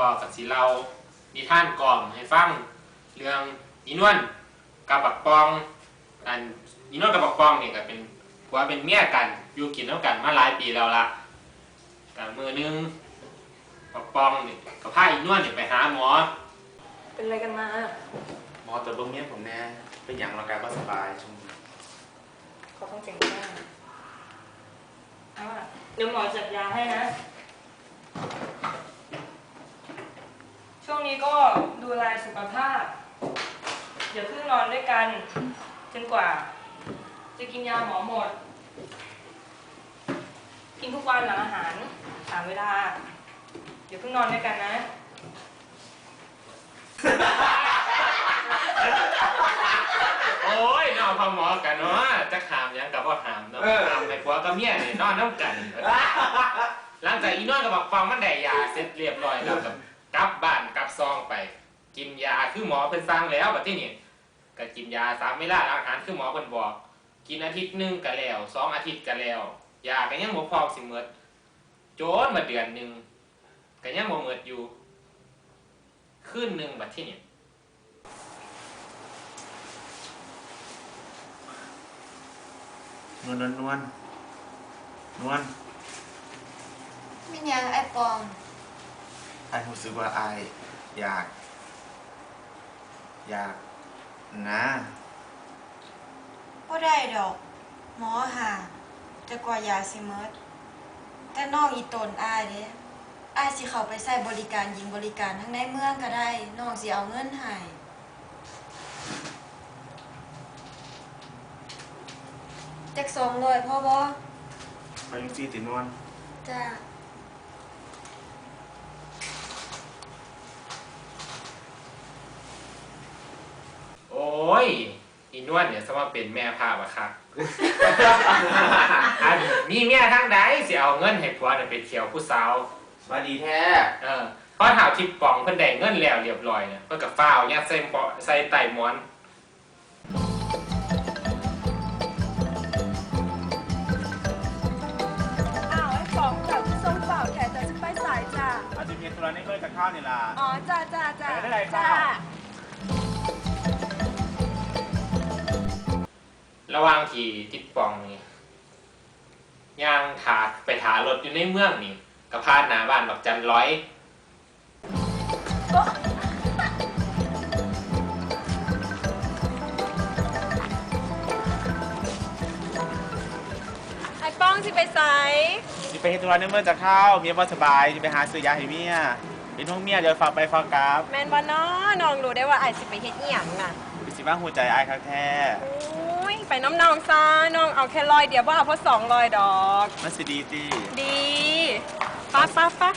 พ่อกับสิเรานิทานกล่อมให้ฟังเรื่องอีนวลกับบักปองอันอีนวลกับบักปองเนี่ยก็เป็นผัวเป็นเมียกันอยู่กินน้ำกันมาหลายปีแล้วละกับมือหนึงบักปองเนี่ยกับพาอีนวลเนี่ยไปหาหมอ เป็นอะไรกันมา หมอตรวจเบิ่งเมียผมแน่เป็นอย่างร่างกายบ่สบายช่วงนี้เขาต้องเจ๋งมากเอาล่ะเดี๋ยวหมอจัดยาให้นะ ช่วงนี้ก็ดูแลสุขภาพ อย่าเพิ่งนอนด้วยกัน จนกว่า จะกินยาหมอหมด กินทุกวันหลังอาหารสามเวลา อย่าเพิ่งนอนด้วยกันนะโอ้ยนอนพอหมอกันเนาะจะขามหยังกับว่าหามเนาะขามไปผัวกับเมียเนี่ยนอนน้ำกัน หลังจากอีนวลกับบักปองมันได้ยาเสร็จเรียบร้อยแล้วกับกลับบ้าน กลับซองไป กินยาคือหมอเป็นสั่งแล้วแบบที่นี่ก็กินยาสามเวลาอาหารคือหมอเป็นบอก กินอาทิตย์หนึ่งก็แล้วสองอาทิตย์ก็แล้วยาก็ยังบ่พอสิเมดโจนมาเดือนหนึ่งก็ยังบ่เมดอยู่คืนหนึ่งแบบที่นี่นวลนวลนวลนวลไม่ยังไอ้ปอง ไอ้รู้สึกว่าไอายอยาก อยากนะบ่ได้ดอก หมอห่าจะกว่ายาสิเมิดแต่น้องอีตนอายเด้อายสิเข้าไปใส่บริการหญิงบริการทั้งในเมืองก็ได้น้องสิเอาเงินให้จักสองร้อยพ่อบ่ไปยังซี่ตินวลจ้า โอ้ ยอีนวลเนี่ยสมาเป็นแม่พาบะครับอันนี่เมียทั้งใดสิเอาเงินให้ผัวเนี่ยไปเที่ยวผู้สาว สวัสดีแท้เออพอถามทิปปองเพิ่นได้เงินแล้วเรียบร้อยเนี่ยเพิ่นก็ฟ้าวยัดใส่เปาะใส่ไต่หมอนอ้าวไอ้ของแบบส้มเปล่าแทนจะไปสายจ้าอาจจะเพียงตัวนี้เพื่อจะข้าวนี่ล่ะ อ๋อจ้าจ้าจ้าไปได้ไรครับจ้า ระหว่างที่ทิปปองนี่ย่างถาไปถารถอยู่ในเมืองนี่ก็พาดหน้าบ้านบักจันร้อย ไอ้ป้องสิไปสายสิไปเฮ็ดธุระในเมืองจะเข้าวเมียบ่สบายสิไปหาซื้อยาให้เมียเป็นห้องเมียเดี๋ยวฝากไปฝากกลับแมนบอน้อน้องรู้ได้ว่าไอ้สิไปเฮ็ดอีหยังน่ะพี่สิว่าหัวใจอายคักแท้ โอ้ย ไปน้ำนองซาน้องเอาแค่ร้อยเดียวว่าเอาเพราะสองร้อยดอก มันสิดีติดีป้าป้าป้า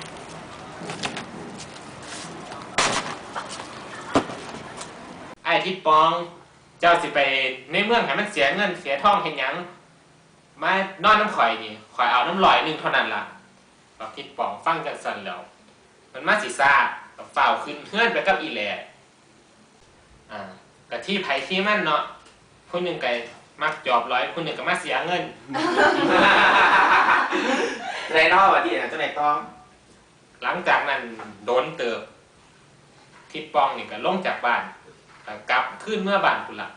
ไอ้ทิปปอง เจ้าสิไปในเมืองให้มันเสียเงินเสียทองเห็นยังมานอนน้ำข่อยนี่ข่อยเอาน้ำลอยหนึงเท่านั้นล่ะบักทิปปองฟังจังสันแล้ว มันมาสิซากับฝ่าวขึ้นเพื่อนไปกับอีแหล่อ่ากะที่ไผที่มันเนาะผู้หนึ่งก็ มักจอบร้อยผู้หนึ่งก็มาเสียเงินไรนอกวะที่น่ะจังไหนต้อง หลังจากนั้นโดนเติบทิปปองนี่ก็ลงจากบ้านก็กลับขึ้นเมื่อบ้านคุณละ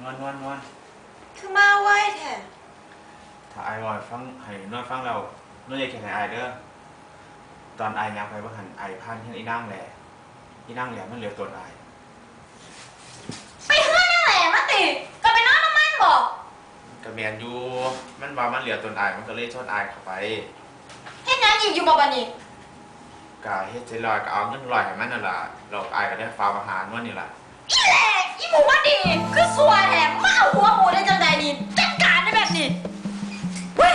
นวลนวลนวลคือมาไว้แท้ถ้าอายว่าฟังให้นวลฟังเรานวลอย่าแค่ให้อายเด้อตอนอายยางไปบ่หันอายผ่านเห็นไอ้นางแหล่ อีนางแหล่มันเหลือตัวอาย ไปเฮือนนั่นแหละมาติก็ไปนอนน้ำมันบอกก็แม่นอยู่มันว่ามันเหลือตัวอายมันก็เลยชดอายเข้าไปเฮ็ดหยังอีกอยู่บ่บัดนี้กาเฮ็ดใจลอยก็เอาเงินลอยให้มันนั่นล่ะเราอายก็ได้ฟาร์มอาหารนวลนี่ล่ะอีแหลกอีหมูว่าดีคือสัวแถมมาเอาหัวหมูได้จังใดนี่จัดการได้แบบนี้เฮ้ย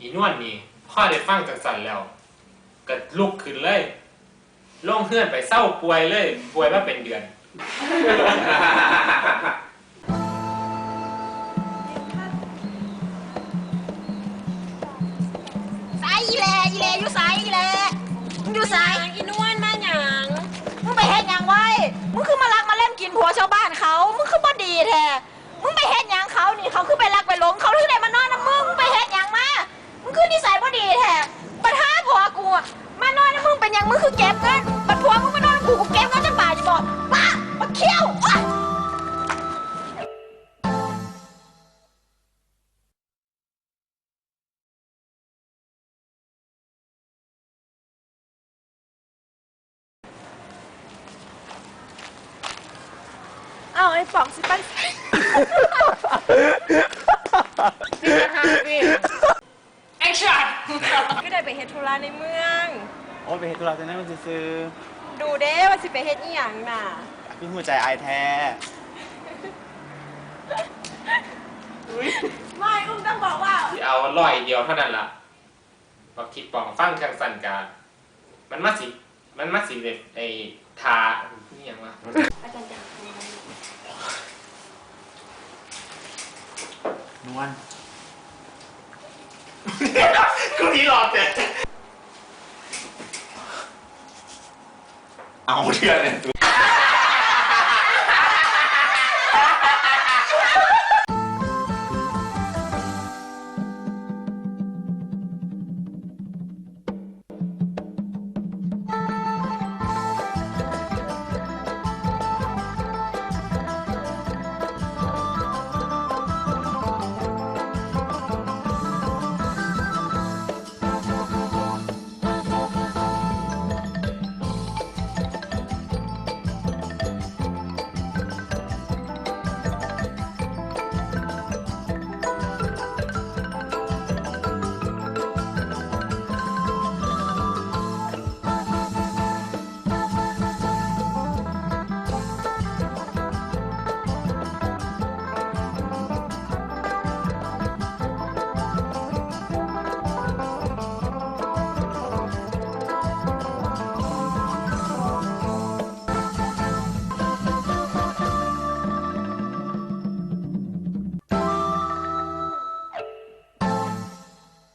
อีนวลนี่พ่อได้ฟังจากสันแล้วก็ลุกขึ้นเลย ลงเพื่อนไปเศร้าป่วยเลยป่วยมาเป็นเดือน สายอีแหลอีแหลอยู่สายอีแหลมึงอยู่สายอีนวลมาหยังมึงไปเฮ็ดหยังไว้มึงคือมาลักมาเล่นกินผัวชาวบ้านเขา มึงคือบ่ดีแท้ มึงไปเฮ็ดหยังเขานี่เขาคือไป ไอ้ป๋องสิปันแอคชั่นก็ได้ไปเฮ็ดธุระในเมือง โอ้ยไปเฮ็ดธุระแต่นั้นมันซื้อดูเด้ว่าสิไปเฮ็ดอีหยังน่ะๆพี่หัวใจอายแท้ไม่อุ้มต้องบอกว่า ที่เอาร้อยเดียวเท่านั้นล่ะบักทิดปองฟังจังสันกามันมาสิ มันมาสิเด็ดไอ้ทานี่ยังวะอาจารย์จ๋า นวลกูที่หลอกแต่เอาเชื่อเนี่ย